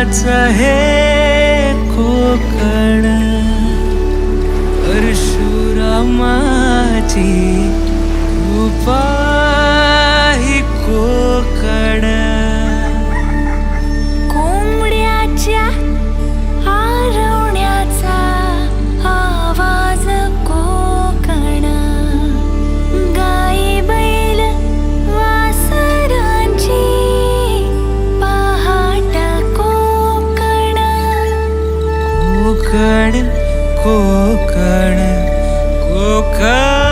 निसर्गराजाच हे कोकण परशुरामाची कोकण कोकण कोकण.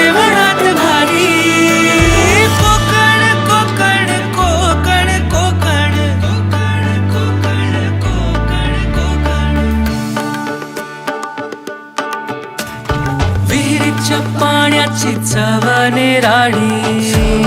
जेवणात भारी. कोकण कोकण कोकण कोकण. कोकण कोकण कोकण कोकण विहिरीच्या पाण्याची चव राडी